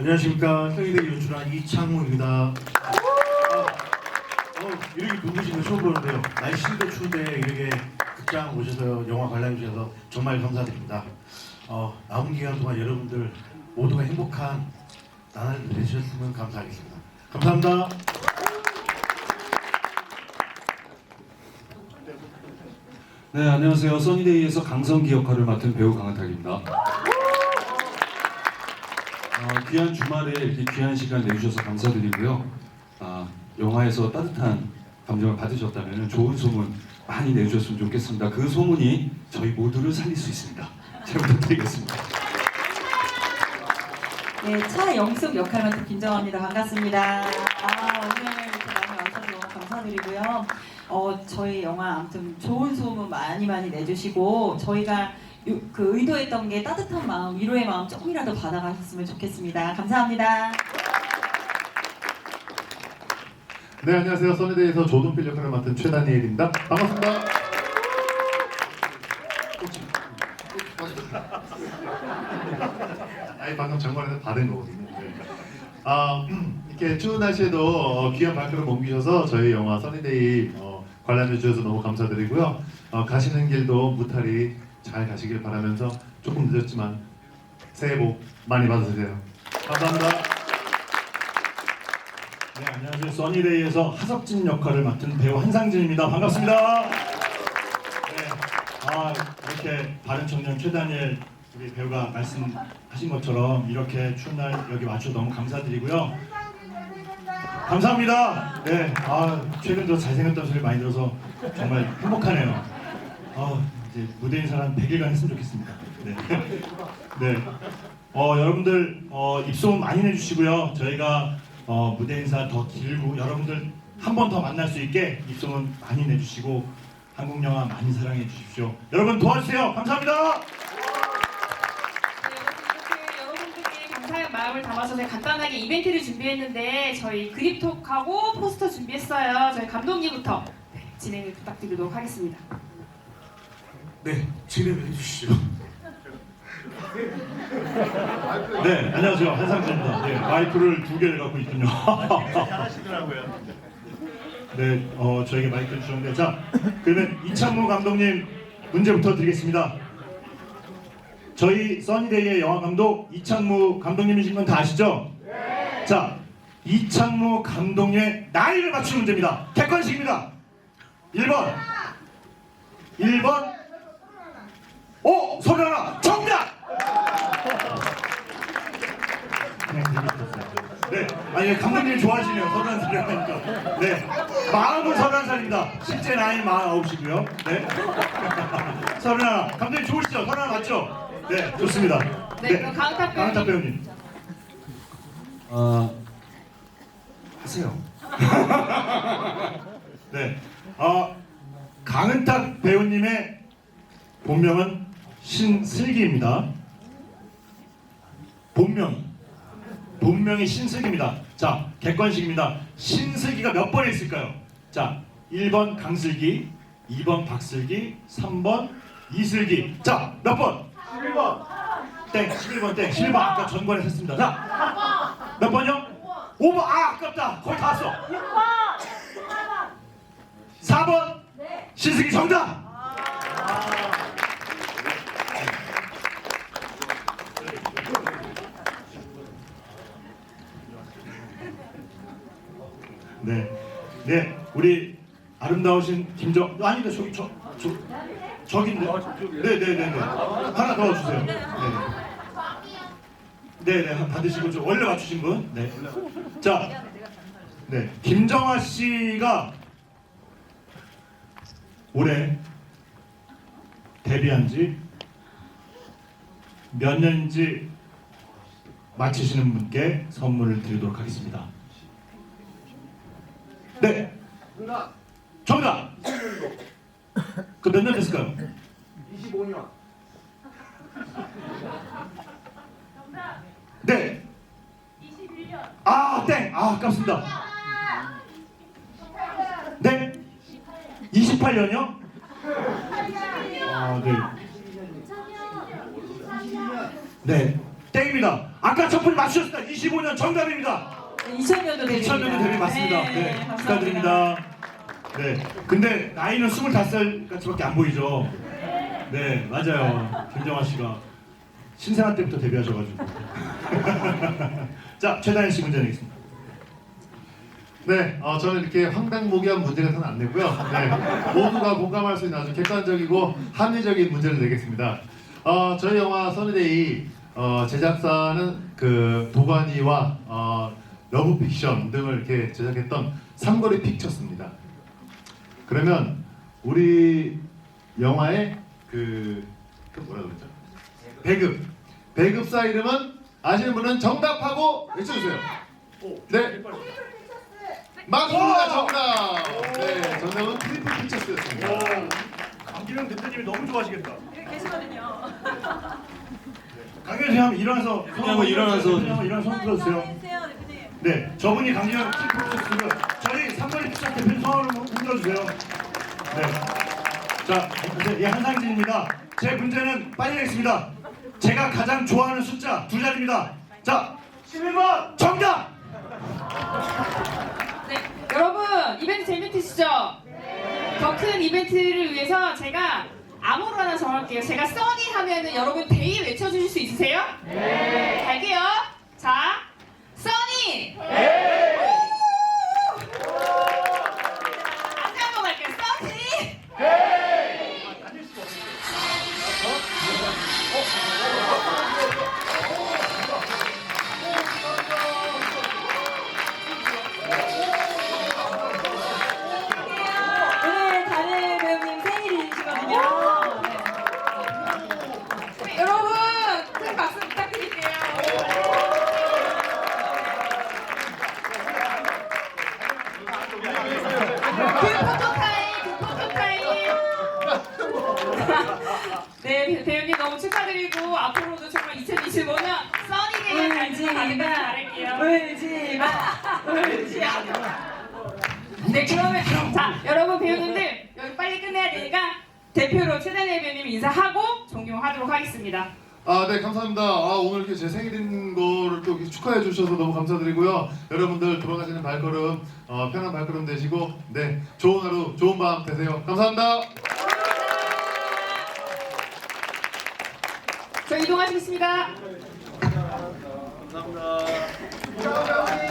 안녕하십니까 성희대 연출한 이창무입니다. 아, 어, 이렇게 누구신 거 처음 보는데요. 날씨도 추운데 이렇게 극장 오셔서 영화 관람해 주셔서 정말 감사드립니다. 어, 남은 기간 동안 여러분들 모두가 행복한 나날을 되셨으면 감사하겠습니다. 감사합니다. 네, 안녕하세요. 써니데이에서 강성기 역할을 맡은 배우 강한탁입니다. 어, 귀한 주말에 이렇게 귀한 시간 내주셔서 감사드리고요. 아, 영화에서 따뜻한 감정을 받으셨다면 좋은 소문 많이 내주셨으면 좋겠습니다. 그 소문이 저희 모두를 살릴 수 있습니다. 잘 부탁드리겠습니다. 네, 차영숙 역할 맡은 김정아입니다. 반갑습니다. 아, 오늘 이렇게 많이 와주셔서 너무 감사드리고요. 어, 저희 영화 아무튼 좋은 소문 많이 많이 내주시고 저희가 요- 그 의도했던 게 따뜻한 마음, 위로의 마음 조금이라도 받아가셨으면 좋겠습니다. 감사합니다. 네 안녕하세요 써니데이에서 조동필 역할을 맡은 최다니엘입니다 반갑습니다 아니 방금 장관에서 받은 거거든요 네. 아 이렇게 추운 날씨에도 어, 귀한 발걸음 옮기셔서 저희 영화 써니데이 어, 관람해 주셔서 너무 감사드리고요 어, 가시는 길도 무탈히 잘 가시길 바라면서 조금 늦었지만 새해 복 많이 받으세요 감사합니다 네, 안녕하세요. 써니데이에서 하석진 역할을 맡은 배우 한상진입니다. 반갑습니다. 네, 아 이렇게 바른 청년 최다니엘 우리 배우가 말씀하신 것처럼 이렇게 추운 날 여기 와주셔서 너무 감사드리고요. 감사합니다. 네, 아 최근 들어 잘생겼다는 소리 많이 들어서 정말 행복하네요. 아 이제 무대 인사를 한 100일간 했으면 좋겠습니다. 네, 네. 어, 여러분들 어, 입소문 많이 내주시고요. 저희가 어, 무대 인사 더 길고 여러분들 한 번 더 만날 수 있게 입소문 많이 내주시고 한국 영화 많이 사랑해 주십시오. 여러분 도와주세요. 감사합니다. 네, 마음을 담아서 저희 간단하게 이벤트를 준비했는데 저희 그립톡하고 포스터 준비했어요. 저희 감독님부터 네, 진행을 부탁드리도록 하겠습니다. 네, 진행을 해주시죠. 네, 안녕하세요. 한상진입니다. 네, 마이크를 두 개를 갖고 있군요. 잘하시더라고요. 네, 어, 저에게 마이크를 주셨는데, 자, 그러면 이창무 감독님 문제부터 드리겠습니다. 저희 써니데이의 영화 감독 이창무 감독님이신 건 다 아시죠? 자, 이창무 감독의 나이를 맞추는 문제입니다. 객관식입니다. 1번. 1번. 오! 소리 하나! 정답! 재밌었어요. 네. 아니, 감독님 좋아하시네요. 서른 살이 하니까. 네. 마음은 서른 살입니다. 실제 나이는 마흔 아홉이고요. 네. 서른 하나. 감독님 좋으시죠? 서른 하나 맞죠? 네. 좋습니다. 네, 그럼 강탁 배우님. 강탁 배우님. 아, 하세요. 네. 어, 강은탁 배우님의 본명은 신슬기입니다. 본명이. 본명이 신슬기입니다. 자, 객관식입니다. 신슬기가 몇 번에 있을까요? 자, 1번 강슬기, 2번 박슬기, 3번 이슬기. 자, 몇 번? 11번. 땡, 11번 땡. 11번 아까 전관에 했습니다. 자, 몇 번이요? 5번. 아, 아깝다. 거의 다 왔어. 4번 신승기 정답. 네, 네, 우리 아름다우신 김정 아니다 저기 저, 저 저기인데. 네, 네, 네, 네. 하나 더 주세요. 네. 네, 네, 받으시고 저 원래 맞추신 분. 네. 자, 네, 김정아 씨가 올해 데뷔한 지 몇 년인지 맞히시는 분께 선물을 드리도록 하겠습니다. 네. 정답. 그 몇 년 됐을까요? 25년. 네. 21년. 아, 땡. 아, 아깝습니다. 네. 28년이요? 아, 네. 네. 땡입니다. 아, 아까 첫 분이 맞추셨습니다. 25년 정답입니다. 2000년도 데뷔. 2000년도 데뷔 맞습니다. 네, 축하드립니다. 네, 근데 나이는 25살까지밖에 안 보이죠. 네, 맞아요. 김정아 씨가 신생아 때부터 데뷔하셔가지고. 자, 최다현 씨 문제 내겠습니다. 네, 어, 저는 이렇게 황당무계한 문제 같은 안 내고요. 네, 모두가 공감할 수 있는 아주 객관적이고 합리적인 문제를 내겠습니다. 어, 저희 영화 써니데이 어, 제작사는 그 도가니와 어, 러브 픽션 등을 이렇게 제작했던 삼거리 픽처스입니다. 그러면 우리 영화의 그, 그 뭐라 그랬죠? 배급. 배급사 이름은 아시는 분은 정답하고 외쳐주세요. 네. 맞습니다 정답. 네 정답은 트리플 피처스였습니다. 강기명 대표님이 너무 좋아하시겠다. 계시거든요. 강기명 씨 일어나서 한번 일어나서. 한번 일어나서 손 들어주세요. 네, 저분이 강기명 키프로스를 저희 3번의 피자 대표님 성함을 불러주세요. 네. 자, 예, 한상진입니다. 제 문제는 빨리 내겠습니다. 제가 가장 좋아하는 숫자 두 자리입니다. 자, 11번 정답! 네, 여러분 이벤트 재밌으시죠? 더 큰 이벤트를 위해서 제가 아무거나 정할게요. 제가 써니 하면은 여러분 데이 외쳐주실 수 있으세요? 네. 갈게요. 자, 써니. 네. 다시 한번 갈게요. 써니. 오 네, 배- 배우님 너무 축하드리고 앞으로도 정말 2025년 써니데이 잘 마, 바랄게요. 울지 마, 울지 마. 네, 그러면 자 여러분 배우님들 여기 빨리 끝내야 되니까 대표로 최대내 배우님 인사하고 존경하도록 하겠습니다. 아, 네, 감사합니다. 아, 오늘 이렇게 제 생일인 거를 또 이렇게 축하해 주셔서 너무 감사드리고요. 여러분들 돌아가시는 발걸음, 어, 편한 발걸음 되시고, 네, 좋은 하루, 좋은 밤 되세요. 감사합니다. 저 이동하시겠습니다. 감사합니다.